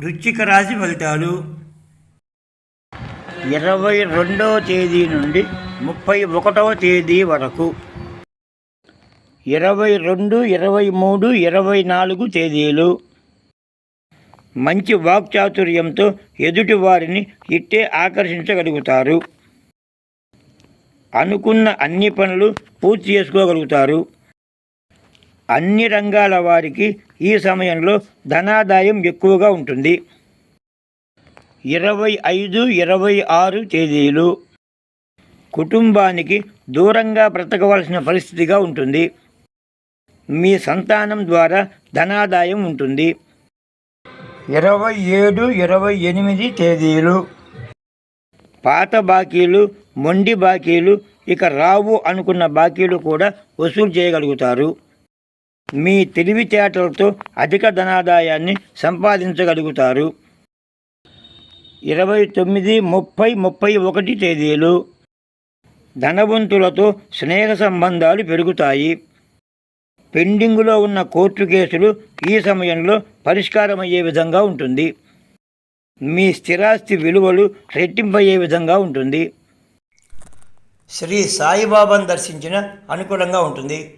వృశ్చిక రాశి ఫలితాలు. ఇరవై రెండవ తేదీ నుండి ముప్పై ఒకటవ తేదీ వరకు. ఇరవై రెండు ఇరవై మూడు ఇరవై నాలుగు తేదీలు. మంచి వాక్చాతుర్యంతో ఎదుటి వారిని ఇట్టే ఆకర్షించగలుగుతారు. అనుకున్న అన్ని పనులు పూర్తి చేసుకోగలుగుతారు. అన్ని రంగాల వారికి ఈ సమయంలో ధనాదాయం ఎక్కువగా ఉంటుంది. ఇరవై ఐదు ఇరవై ఆరు తేదీలు కుటుంబానికి దూరంగా బ్రతకవలసిన పరిస్థితిగా ఉంటుంది. మీ సంతానం ద్వారా ధనాదాయం ఉంటుంది. ఇరవై ఏడు ఇరవై ఎనిమిది తేదీలు పాత బాకీలు మొండి బాకీలు ఇక రావు అనుకున్న బాకీలు కూడా వసూలు చేయగలుగుతారు. మీ తెలివితేటలతో అధిక ధనాదాయాన్ని సంపాదించగలుగుతారు. ఇరవై తొమ్మిది ముప్పై ముప్పై ఒకటి తేదీలు ధనవంతులతో స్నేహ సంబంధాలు పెరుగుతాయి. పెండింగులో ఉన్న కోర్టు కేసులు ఈ సమయంలో పరిష్కారమయ్యే విధంగా ఉంటుంది. మీ స్థిరాస్తి విలువలు రెట్టింపయ్యే విధంగా ఉంటుంది. శ్రీ సాయిబాబాను దర్శించిన అనుకూలంగా ఉంటుంది.